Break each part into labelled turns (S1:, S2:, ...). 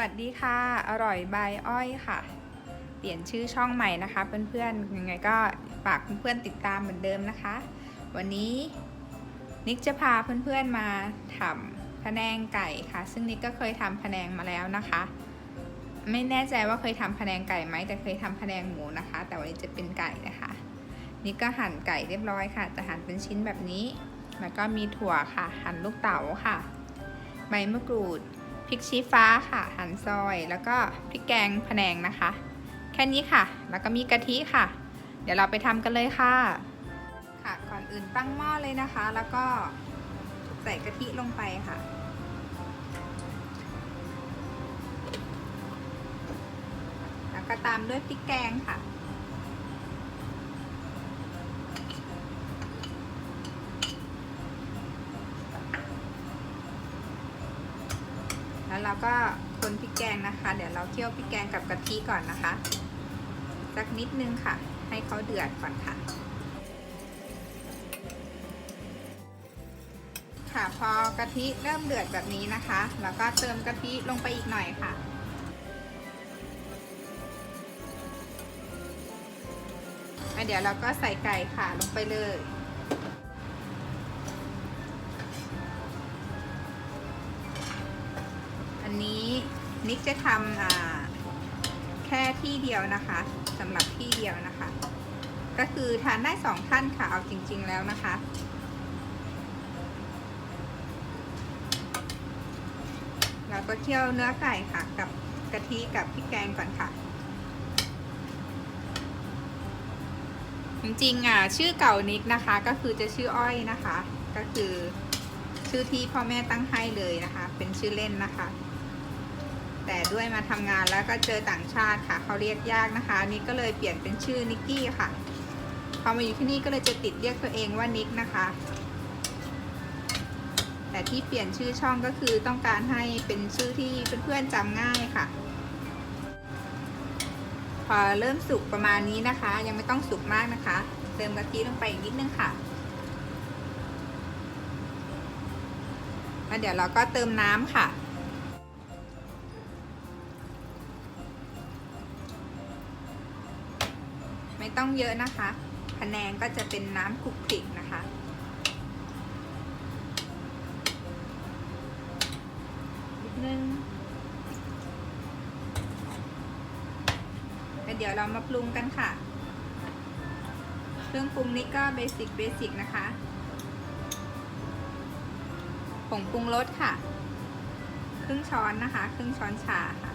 S1: วัสดีค่ะ อร่อยบายอ้อยค่ะ เปลี่ยนชื่อช่องใหม่นะคะ เพื่อนๆ ยังไงก็ฝากเพื่อนๆติดตามเหมือนเดิมนะคะ วันนี้นิกจะพาเพื่อนๆมาทำพะแนงไก่ค่ะ ซึ่งนิกก็เคยทำพะแนงมาแล้วนะคะ ไม่แน่ใจว่าเคยทำพะแนงไก่ไหมแต่เคยทำพะแนงหมูนะคะ แต่วันนี้จะเป็นไก่นะคะนี่ก็หั่นไก่เรียบร้อยค่ะจะหั่นเป็นชิ้นแบบนี้ แล้วก็มีถั่วค่ะ หั่นลูกเต๋าค่ะ ใบมะกรูด พริกชี้ฟ้าค่ะหั่นซอย แล้วก็พริกแกงพะแนงนะคะ แค่นี้ค่ะ แล้วก็มีกะทิค่ะ เดี๋ยวเราไปทำกันเลยค่ะ ค่ะ ก่อนอื่นตั้งหม้อเลยนะคะ แล้วก็ใส่กะทิลงไปค่ะแล้วก็ตามด้วยพริกแกงค่ะ แล้ว เราก็คนพริกแกงนะคะ เดี๋ยวเราเคี่ยวพริกแกงกับกะทิก่อนนะคะ สักนิดนึงค่ะ ให้เขาเดือดก่อนค่ะ ค่ะพอกะทิเริ่มเดือดแบบนี้นะคะแล้วก็เติมกะทิลงไปอีกหน่อยค่ะเดี๋ยวเราก็ใส่ไก่ค่ะลงไปเลย นี้นิกจะทำแค่ที่เดียวนะคะสำหรับที่เดียวนะคะ ก็คือทานได้สองท่านค่ะเอาจริง ๆแล้วนะคะเราก็เคี่ยวเนื้อไก่ค่ะ กับกะทิกับพริกแกงก่อนค่ะ จริงๆอะชื่อเก่านิกนะคะ ก็คือจะชื่ออ้อยนะคะ ก็คือชื่อที่พ่อแม่ตั้งให้เลยนะคะ เป็นชื่อเล่นนะคะ ด้วยมาทำงานแล้วก็เจอต่างชาติค่ะเขาเรียกยากนะคะนิกก็เลยเปลี่ยนเป็นชื่อนิกกี้ค่ะพอมาอยู่ที่นี่ก็เลยจะติดเรียกตัวเองว่านิกนะคะ แต่ที่เปลี่ยนชื่อช่องก็คือต้องการให้เป็นชื่อที่เพื่อนๆจำง่ายค่ะ พอเริ่มสุกประมาณนี้นะคะ ยังไม่ต้องสุกมากนะคะ เติมกะทิลงไปอีกนิดนึงค่ะแล้วเดี๋ยวเราก็เติมน้ำค่ะ ไม่ต้องเยอะนะคะพะแนงก็จะเป็นน้ำคลุกคลิกนะคะ นิดนึงเดี๋ยวเรามาปรุงกันค่ะ เครื่องปรุงนี้ก็เบสิกเบสิกนะคะ ผงปรุงรสค่ะ ครึ่งช้อนนะคะ ครึ่งช้อนชาค่ะ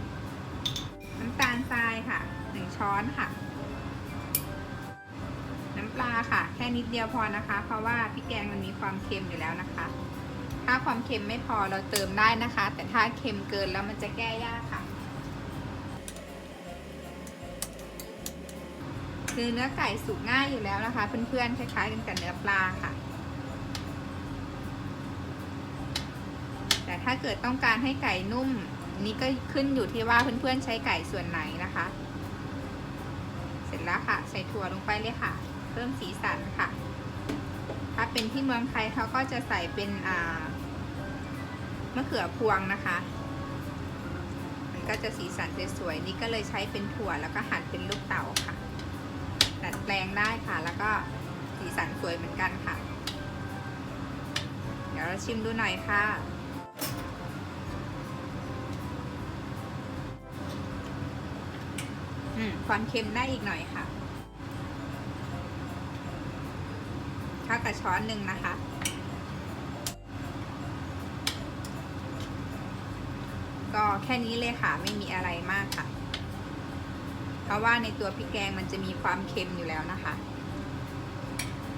S1: น้ำตาลทรายค่ะ หนึ่งช้อนค่ะำปลาค่ะ แค่นิดเดียวพอนะคะ เพราะว่าพริกแกงมันมีความเค็มอยู่แล้วนะคะ ถ้าความเค็มไม่พอเราเติมได้นะคะ แต่ถ้าเค็มเกินแล้วมันจะแก้ยากค่ะคือเนื้อไก่สุกง่ายอยู่แล้วนะคะ เพื่อนๆคล้ายๆกันกับเนื้อปลาค่ะ แต่ถ้าเกิดต้องการให้ไก่นุ่ม นี่ก็ขึ้นอยู่ที่ว่าเพื่อนๆใช้ไก่ส่วนไหนนะคะ เสร็จแล้วค่ะ ใส่ถั่วลงไปเลยค่ะ เพิ่มสีสันค่ะ ถ้าเป็นที่เมืองไทยเขาก็จะใส่เป็นอ่ามะเขือพวงนะคะ มันก็จะสีสันสวยๆนี่ก็เลยใช้เป็นถั่วแล้วก็หั่นเป็นลูกเต๋าค่ะ ดัดแปลงได้ค่ะ แล้วก็สีสันสวยเหมือนกันค่ะ เดี๋ยวเราชิมดูหน่อยค่ะอืมความเค็มได้อีกหน่อยค่ะ ข้าวกับช้อนหนึ่งนะคะ ก็แค่นี้เลยค่ะไม่มีอะไรมากค่ะ เพราะว่าในตัวพริกแกงมันจะมีความเค็มอยู่แล้วนะคะ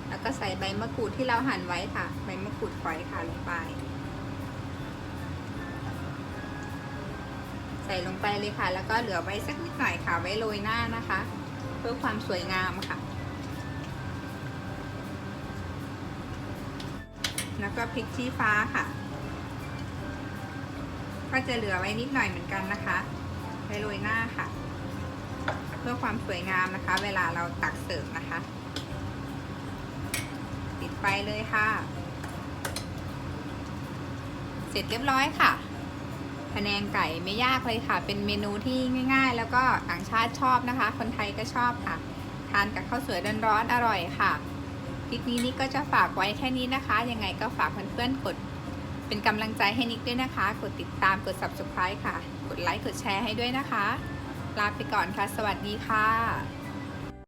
S1: แล้วก็ใส่ใบมะกรูดที่เราหั่นไว้ค่ะ ใบมะกรูดฝอยค่ะลงไป ใส่ลงไปเลยค่ะ แล้วก็เหลือไว้สักนิดหน่อยค่ะไว้โรยหน้านะคะ เพื่อความสวยงามค่ะ แล้วก็พริกชี้ฟ้าค่ะ ก็จะเหลือไว้นิดหน่อยเหมือนกันนะคะไว้โรยหน้าค่ะ เพื่อความสวยงามนะคะ เวลาเราตักเสิร์ฟนะคะปิดไฟเลยค่ะ เสร็จเรียบร้อยค่ะพะแนงไก่ไม่ยากเลยค่ะ เป็นเมนูที่ง่าย ๆ แล้วก็ต่างชาติชอบนะคะ คนไทยก็ชอบค่ะ ทานกับข้าวสวยร้อนๆอร่อยค่ะ ลิปนี้นิกก็จะฝากไว้แค่นี้นะคะ ยังไงก็ฝากเพื่อนๆกด เป็นกำลังใจให้นิกด้วยนะคะ กดติดตามกด subscribe ค่ะ กดไลค์กดแชร์ให้ด้วยนะคะ ลาไปก่อนค่ะ สวัสดีค่ะ